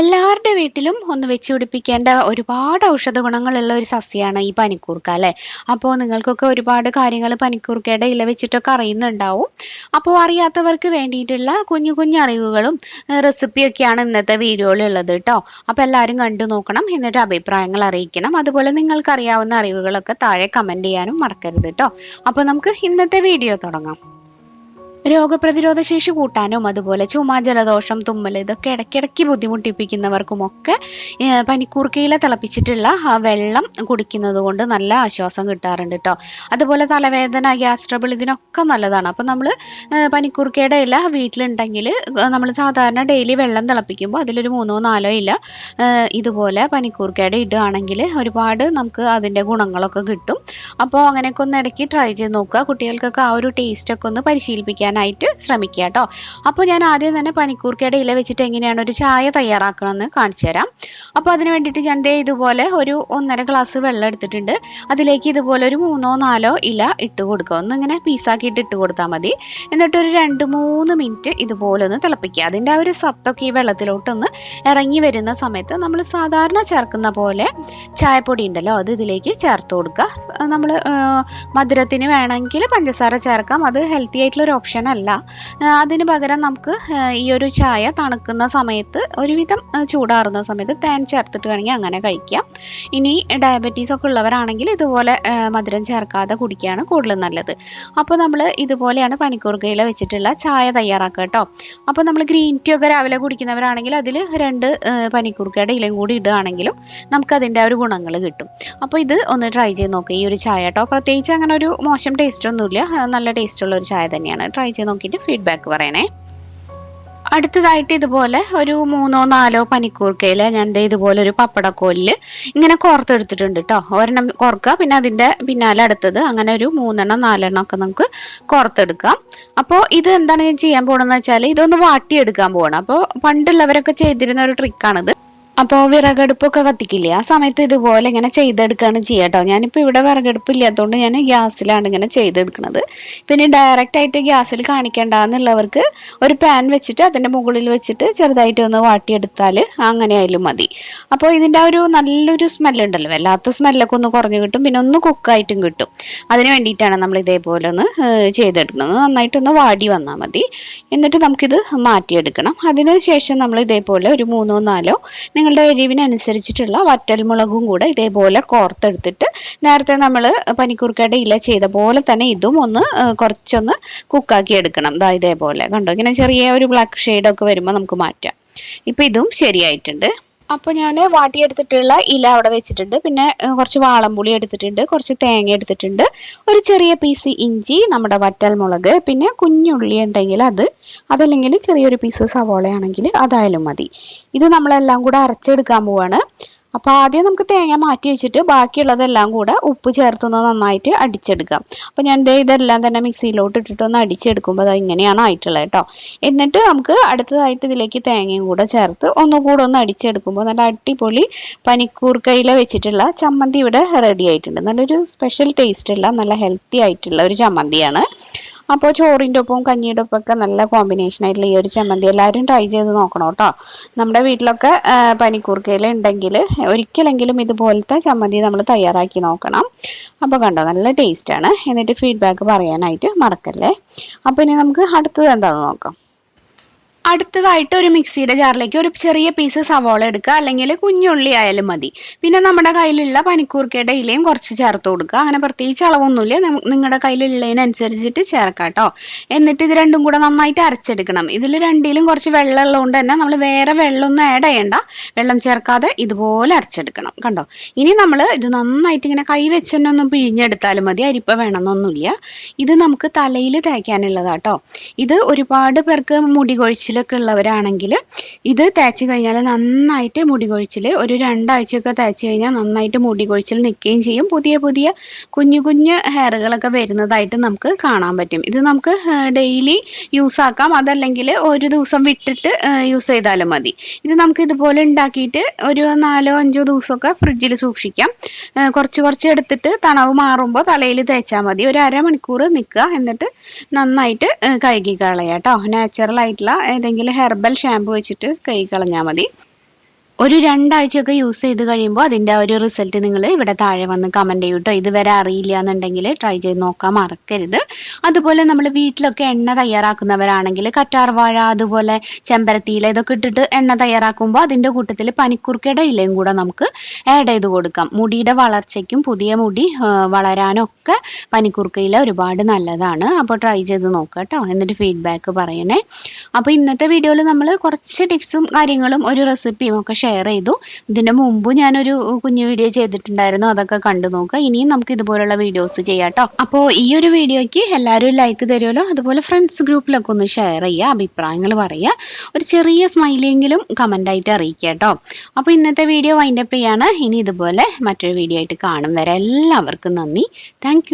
എല്ലാവരുടെ വീട്ടിലും ഒന്ന് വെച്ച് പിടിപ്പിക്കേണ്ട ഒരുപാട് ഔഷധ ഗുണങ്ങളുള്ള ഒരു സസ്യമാണ് ഈ പനിക്കൂർക്ക അല്ലേ? അപ്പോൾ നിങ്ങൾക്കൊക്കെ ഒരുപാട് കാര്യങ്ങൾ പനിക്കൂർക്കയുടെ ഇല വെച്ചിട്ടൊക്കെ അറിയുന്നുണ്ടാവും. അപ്പോൾ അറിയാത്തവർക്ക് വേണ്ടിയിട്ടുള്ള കുഞ്ഞു കുഞ്ഞു അറിവുകളും റെസിപ്പിയൊക്കെയാണ് ഇന്നത്തെ വീഡിയോയിലുള്ളത് കേട്ടോ അപ്പോൾ എല്ലാവരും കണ്ടു നോക്കണം എന്നിട്ട് അഭിപ്രായങ്ങൾ അറിയിക്കണം. അതുപോലെ നിങ്ങൾക്ക് അറിയാവുന്ന അറിവുകളൊക്കെ താഴെ കമന്റ് ചെയ്യാനും മറക്കരുത് കേട്ടോ അപ്പോൾ നമുക്ക് ഇന്നത്തെ വീഡിയോ തുടങ്ങാം. രോഗപ്രതിരോധ ശേഷി കൂട്ടാനും അതുപോലെ ചുമ ജലദോഷം തുമ്മൽ ഇതൊക്കെ ഇടയ്ക്കിടയ്ക്ക് ബുദ്ധിമുട്ടിപ്പിക്കുന്നവർക്കുമൊക്കെ പനിക്കൂർക്കയില തിളപ്പിച്ചിട്ടുള്ള വെള്ളം കുടിക്കുന്നത് കൊണ്ട് നല്ല ആശ്വാസം കിട്ടാറുണ്ട് കേട്ടോ അതുപോലെ തലവേദന ഗ്യാസ് ട്രബിൾ ഇതിനൊക്കെ നല്ലതാണ്. അപ്പം നമ്മൾ പനിക്കൂർക്കയുടെ ഇല വീട്ടിലുണ്ടെങ്കിൽ നമ്മൾ സാധാരണ ഡെയിലി വെള്ളം തിളപ്പിക്കുമ്പോൾ അതിലൊരു മൂന്നോ നാലോ ഇല ഇതുപോലെ പനിക്കൂർക്കയുടെ ഇടുകയാണെങ്കിൽ ഒരുപാട് നമുക്ക് അതിന്റെ ഗുണങ്ങളൊക്കെ കിട്ടും. അപ്പോൾ അങ്ങനെയൊക്കെ ഒന്ന് ഇടയ്ക്ക് ട്രൈ ചെയ്ത് നോക്കുക. കുട്ടികൾക്കൊക്കെ ആ ഒരു ടേസ്റ്റൊക്കെ ഒന്ന് ഒന്ന് പരിശീലിപ്പിക്കാനായിട്ട് ശ്രമിക്കുക കേട്ടോ. അപ്പോൾ ഞാൻ ആദ്യം തന്നെ പനിക്കൂർക്കയുടെ ഇല വെച്ചിട്ട് എങ്ങനെയാണ് ഒരു ചായ തയ്യാറാക്കണമെന്ന് കാണിച്ചു തരാം. അപ്പോൾ അതിന് വേണ്ടിയിട്ട് ഞാൻ ദേ ഇതുപോലെ ഒരു ഒന്നര ഗ്ലാസ് വെള്ളം എടുത്തിട്ടുണ്ട്. അതിലേക്ക് ഇതുപോലെ ഒരു മൂന്നോ നാലോ ഇല ഇട്ട് കൊടുക്കുക. ഒന്ന് ഇങ്ങനെ പീസാക്കിയിട്ട് ഇട്ട് കൊടുത്താൽ മതി. എന്നിട്ട് ഒരു രണ്ട് മൂന്ന് മിനിറ്റ് ഇതുപോലെ ഒന്ന് തിളപ്പിക്കുക. അതിന്റെ ആ ഒരു സത്തൊക്കെ ഈ വെള്ളത്തിലോട്ടൊന്ന് ഇറങ്ങി വരുന്ന സമയത്ത് നമ്മൾ സാധാരണ ചേർക്കുന്ന പോലെ ചായപ്പൊടി ഉണ്ടല്ലോ അത് ഇതിലേക്ക് ചേർത്ത് കൊടുക്കുക. നമ്മൾ മധുരത്തിന് വേണമെങ്കിൽ പഞ്ചസാര ചേർക്കാം. അത് ഹെൽത്തി ആയിട്ടുള്ള ഒരു ഓപ്ഷൻ അല്ല. അതിന് പകരം നമുക്ക് ഈ ഒരു ചായ തണുക്കുന്ന സമയത്ത് ഒരുവിധം ചൂടാറുന്ന സമയത്ത് തേൻ ചേർത്തിട്ട് വേണമെങ്കിൽ അങ്ങനെ കഴിക്കാം. ഇനി ഡയബറ്റീസ് ഒക്കെ ഉള്ളവരാണെങ്കിൽ ഇതുപോലെ മധുരം ചേർക്കാതെ കുടിക്കുകയാണ് കൂടുതൽ നല്ലത്. അപ്പോൾ നമ്മൾ ഇതുപോലെയാണ് പനിക്കൂർക്കയില വെച്ചിട്ടുള്ള ചായ തയ്യാറാക്കുക കേട്ടോ. അപ്പോൾ നമ്മൾ ഗ്രീൻ ടീ ഒക്കെ രാവിലെ കുടിക്കുന്നവരാണെങ്കിൽ അതിൽ രണ്ട് പനിക്കൂർക്കയുടെ ഇലയും കൂടി ഇടുകയാണെങ്കിലും നമുക്ക് അതിന്റെ ഒരു ഗുണങ്ങൾ കിട്ടും. അപ്പോൾ ഇത് ഒന്ന് ട്രൈ ചെയ്ത് നോക്കുക ഈ ഒരു ചായ കേട്ടോ. പ്രത്യേകിച്ച് അങ്ങനെ ഒരു മോശം ടേസ്റ്റ് ഒന്നുമില്ല. നല്ല ടേസ്റ്റ് ഉള്ള ഒരു ചായ തന്നെയാണ്. ട്രൈ ചെയ്ത് നോക്കിയിട്ട് ഫീഡ്ബാക്ക് പറയണേ. അടുത്തതായിട്ട് ഇതുപോലെ ഒരു മൂന്നോ നാലോ പനിക്കൂർക്കയിൽ ഞാൻ ഇതുപോലെ ഒരു പപ്പടക്കോലിൽ ഇങ്ങനെ കോർത്തെടുത്തിട്ടുണ്ട് കേട്ടോ ഒരെണ്ണം കോർക്കുക പിന്നെ അതിന്റെ പിന്നാലെ അടുത്തത് അങ്ങനെ ഒരു മൂന്നെണ്ണം നാലെണ്ണം ഒക്കെ നമുക്ക് കോർത്തെടുക്കാം. അപ്പോൾ ഇത് എന്താണ് ഞാൻ ചെയ്യാൻ പോകണമെന്ന് വെച്ചാൽ ഇതൊന്ന് വാട്ടിയെടുക്കാൻ പോകണം അപ്പോൾ പണ്ടുള്ളവരൊക്കെ ചെയ്തിരുന്ന ഒരു ട്രിക്കാണിത് അപ്പോൾ വിറകടുപ്പൊക്കെ കത്തിക്കില്ലേ? ആ സമയത്ത് ഇതുപോലെ ഇങ്ങനെ ചെയ്തെടുക്കുകയാണ് ചെയ്യാട്ടോ കേട്ടോ ഞാനിപ്പോൾ ഇവിടെ വിറകടുപ്പ് ഇല്ലാത്തതുകൊണ്ട് ഞാൻ ഗ്യാസിലാണ് ഇങ്ങനെ ചെയ്തെടുക്കുന്നത് പിന്നെ ഡയറക്റ്റ് ആയിട്ട് ഗ്യാസിൽ കാണിക്കേണ്ടെന്നുള്ളവർക്ക് ഒരു പാൻ വെച്ചിട്ട് അതിന്റെ മുകളിൽ വെച്ചിട്ട് ചെറുതായിട്ട് ഒന്ന് വാട്ടിയെടുത്താൽ അങ്ങനെ ആയാലും മതി. അപ്പോൾ ഇതിന്റെ ഒരു നല്ലൊരു സ്മെല്ലുണ്ടല്ലോ വല്ലാത്ത സ്മെല്ലൊക്കെ ഒന്ന് കുറഞ്ഞു കിട്ടും. പിന്നെ ഒന്ന് കുക്കായിട്ടും കിട്ടും. അതിന് വേണ്ടിയിട്ടാണ് നമ്മൾ ഇതേപോലെ ഒന്ന് ചെയ്തെടുക്കുന്നത്. നന്നായിട്ടൊന്ന് വാടി വന്നാൽ മതി. എന്നിട്ട് നമുക്കിത് മാറ്റിയെടുക്കണം. അതിന് ശേഷം നമ്മൾ ഇതേപോലെ ഒരു മൂന്നോ നാലോ നിങ്ങളുടെ എരിവിനനുസരിച്ചിട്ടുള്ള വറ്റൽമുളകും കൂടെ ഇതേപോലെ കോർത്തെടുത്തിട്ട് നേരത്തെ നമ്മൾ പനിക്കൂർക്കയുടെ ഇല ചെയ്ത പോലെ തന്നെ ഇതും ഒന്ന് കുറച്ചൊന്ന് കുക്കാക്കി എടുക്കണം. ദാ ഇതേപോലെ. കണ്ടോ? ഇങ്ങനെ ചെറിയ ഒരു ബ്ലാക്ക് ഷെയ്ഡൊക്കെ വരുമ്പോൾ നമുക്ക് മാറ്റാം. ഇപ്പം ഇതും ശരിയായിട്ടുണ്ട്. അപ്പോൾ ഞാൻ വാട്ടിയെടുത്തിട്ടുള്ള ഇല അവിടെ വെച്ചിട്ടുണ്ട്. പിന്നെ കുറച്ച് വാളംപുളി എടുത്തിട്ടുണ്ട് കുറച്ച് തേങ്ങ എടുത്തിട്ടുണ്ട്. ഒരു ചെറിയ പീസ് ഇഞ്ചി നമ്മുടെ വറ്റൽ മുളക് പിന്നെ കുഞ്ഞുള്ളി ഉണ്ടെങ്കിൽ അത് അതല്ലെങ്കിൽ ചെറിയൊരു പീസ് സവോളയാണെങ്കിൽ അതായാലും മതി. ഇത് നമ്മളെല്ലാം കൂടെ അരച്ചെടുക്കാൻ പോവാണ്. അപ്പോൾ ആദ്യം നമുക്ക് തേങ്ങ മാറ്റി വെച്ചിട്ട് ബാക്കിയുള്ളതെല്ലാം കൂടെ ഉപ്പ് ചേർത്തൊന്ന് നന്നായിട്ട് അടിച്ചെടുക്കാം അപ്പോൾ ഞാൻ ദേ ഇതെല്ലാം തന്നെ മിക്സിയിലോട്ട് ഇട്ടിട്ട് ഒന്ന് അടിച്ചെടുക്കുമ്പോൾ അത് ഇങ്ങനെയാണ് ആയിട്ടുള്ളത് കേട്ടോ. എന്നിട്ട് നമുക്ക് അടുത്തതായിട്ട് ഇതിലേക്ക് തേങ്ങയും കൂടെ ചേർത്ത് ഒന്നുകൂടെ ഒന്ന് അടിച്ചെടുക്കുമ്പോൾ നല്ല അടിപൊളി പനിക്കൂർക്കയില വെച്ചിട്ടുള്ള ചമ്മന്തി ഇവിടെ റെഡി ആയിട്ടുണ്ട്. നല്ലൊരു സ്പെഷ്യൽ ടേസ്റ്റ് ഉള്ള നല്ല ഹെൽത്തി ആയിട്ടുള്ള ഒരു ചമ്മന്തിയാണ്. അപ്പോൾ ചോറിന്റെ ഒപ്പം കഞ്ഞിയുടെ ഒപ്പം ഒക്കെ നല്ല കോമ്പിനേഷൻ ആയിട്ടുള്ള ഈ ഒരു ചമ്മന്തി എല്ലാവരും ട്രൈ ചെയ്ത് നോക്കണം കേട്ടോ. നമ്മുടെ വീട്ടിലൊക്കെ പനിക്കൂർക്കയിൽ ഉണ്ടെങ്കിൽ ഒരിക്കലെങ്കിലും ഇതുപോലത്തെ ചമ്മന്തി നമ്മൾ തയ്യാറാക്കി നോക്കണം. അപ്പോൾ കണ്ടോ നല്ല ടേസ്റ്റ് ആണ്. എന്നിട്ട് ഫീഡ്ബാക്ക് പറയാനായിട്ട് മറക്കല്ലേ? അപ്പോൾ ഇനി നമുക്ക് അടുത്തത് എന്താണെന്ന് നോക്കാം. അടുത്തതായിട്ട് ഒരു മിക്സിയുടെ ജാറിലേക്ക് ഒരു ചെറിയ പീസ് സവോള എടുക്കുക. അല്ലെങ്കിൽ കുഞ്ഞുള്ളി ആയാലും മതി. പിന്നെ നമ്മുടെ കയ്യിലുള്ള പനിക്കൂർക്കയുടെ ഇലയും കുറച്ച് ചേർത്ത് കൊടുക്കുക. അങ്ങനെ പ്രത്യേകിച്ച് അളവൊന്നുമില്ല. നിങ്ങളുടെ കയ്യിലുള്ളതിനനുസരിച്ചിട്ട് ചേർക്കാം കേട്ടോ. എന്നിട്ട് ഇത് രണ്ടും കൂടെ നന്നായിട്ട് അരച്ചെടുക്കണം. ഇതിൽ രണ്ടിലും കുറച്ച് വെള്ളം ഉള്ളതുകൊണ്ട് തന്നെ നമ്മൾ വേറെ വെള്ളമൊന്നും ആഡ് ചെയ്യണ്ട. വെള്ളം ചേർക്കാതെ ഇതുപോലെ അരച്ചെടുക്കണം കണ്ടോ? ഇനി നമ്മൾ ഇത് നന്നായിട്ട് ഇങ്ങനെ കൈ വെച്ച് തന്നെ ഒന്ന് പിഴിഞ്ഞെടുത്താലും മതി. അരിപ്പ വേണമെന്നൊന്നുമില്ല. ഇത് നമുക്ക് തലയിൽ തേക്കാനുള്ളതാട്ടോ ഇത് ഒരുപാട് പേർക്ക് മുടി കൊഴിച്ചിലൊക്കെ ഉള്ളവരാണെങ്കിൽ ഇത് തേച്ച് കഴിഞ്ഞാൽ നന്നായിട്ട് മുടി കൊഴിച്ചിൽ ഒരു രണ്ടാഴ്ചയൊക്കെ തേച്ച് കഴിഞ്ഞാൽ നന്നായിട്ട് മുടി കൊഴിച്ചിൽ നിൽക്കുകയും ചെയ്യും. പുതിയ പുതിയ കുഞ്ഞു കുഞ്ഞു ഹെയറുകളൊക്കെ വരുന്നതായിട്ട് നമുക്ക് കാണാൻ പറ്റും. ഇത് നമുക്ക് ഡെയിലി യൂസ് ആക്കാം അതല്ലെങ്കിൽ ഒരു ദിവസം വിട്ടിട്ട് യൂസ് ചെയ്താലും മതി. ഇത് നമുക്ക് ഇതുപോലെ ഉണ്ടാക്കിയിട്ട് ഒരു നാലോ അഞ്ചോ ദിവസമൊക്കെ ഫ്രിഡ്ജിൽ സൂക്ഷിക്കാം. കുറച്ച് കുറച്ച് എടുത്തിട്ട് തണവ് മാറുമ്പോൾ തലയിൽ തേച്ചാൽ മതി. ഒരു അരമണിക്കൂർ നിൽക്കുക. എന്നിട്ട് നന്നായിട്ട് കഴുകി കളയാം കേട്ടോ. നാച്ചുറൽ ആയിട്ടുള്ള ഏതെങ്കിലും ഹെർബൽ ഷാമ്പു വെച്ചിട്ട് കൈ കളഞ്ഞാൽ മതി. ഒരു രണ്ടാഴ്ചയൊക്കെ യൂസ് ചെയ്ത് കഴിയുമ്പോൾ അതിന്റെ ഒരു റിസൾട്ട് നിങ്ങൾ ഇവിടെ താഴെ വന്ന് കമന്റ് ചെയ്യൂട്ടോ. ഇതുവരെ അറിയില്ല എന്നുണ്ടെങ്കിൽ ട്രൈ ചെയ്ത് നോക്കാൻ മറക്കരുത്. അതുപോലെ നമ്മൾ വീട്ടിലൊക്കെ എണ്ണ തയ്യാറാക്കുന്നവരാണെങ്കിൽ കറ്റാർവാഴ അതുപോലെ ചെമ്പരത്തിയില ഇതൊക്കെ ഇട്ടിട്ട് എണ്ണ തയ്യാറാക്കുമ്പോൾ അതിന്റെ കൂട്ടത്തിൽ പനിക്കുറുക്കയുടെ ഇലയും കൂടെ നമുക്ക് ആഡ് ചെയ്ത് കൊടുക്കാം. മുടിയുടെ വളർച്ചയ്ക്കും പുതിയ മുടി വളരാനൊക്കെ പനിക്കുർക്കയില ഒരുപാട് നല്ലതാണ്. അപ്പോൾ ട്രൈ ചെയ്ത് നോക്കുക കേട്ടോ എന്നിട്ട് ഫീഡ്ബാക്ക് പറയണേ. അപ്പോൾ ഇന്നത്തെ വീഡിയോയിൽ നമ്മൾ കുറച്ച് ടിപ്സും കാര്യങ്ങളും ഒരു റെസിപ്പിയും ഒക്കെ ഷെയർ ചെയ്തു. ഇതിന്റെ മുമ്പ് ഞാനൊരു കുഞ്ഞു വീഡിയോ ചെയ്തിട്ടുണ്ടായിരുന്നു. അതൊക്കെ കണ്ടു നോക്കുക ഇനിയും നമുക്ക് ഇതുപോലുള്ള വീഡിയോസ് ചെയ്യാം കേട്ടോ അപ്പോൾ ഈ ഒരു വീഡിയോയ്ക്ക് എല്ലാവരും ലൈക്ക് തരുമല്ലോ. അതുപോലെ ഫ്രണ്ട്സ് ഗ്രൂപ്പിലൊക്കെ ഒന്ന് ഷെയർ ചെയ്യുക അഭിപ്രായങ്ങൾ പറയുക. ഒരു ചെറിയ സ്മൈലിയെങ്കിലും കമന്റായിട്ട് അറിയിക്കുക കേട്ടോ. അപ്പോൾ ഇന്നത്തെ വീഡിയോ വൈൻഡപ്പ് ചെയ്യാണ്. ഇനി ഇതുപോലെ മറ്റൊരു വീഡിയോ ആയിട്ട് കാണും വരെ. എല്ലാവർക്കും നന്ദി. താങ്ക്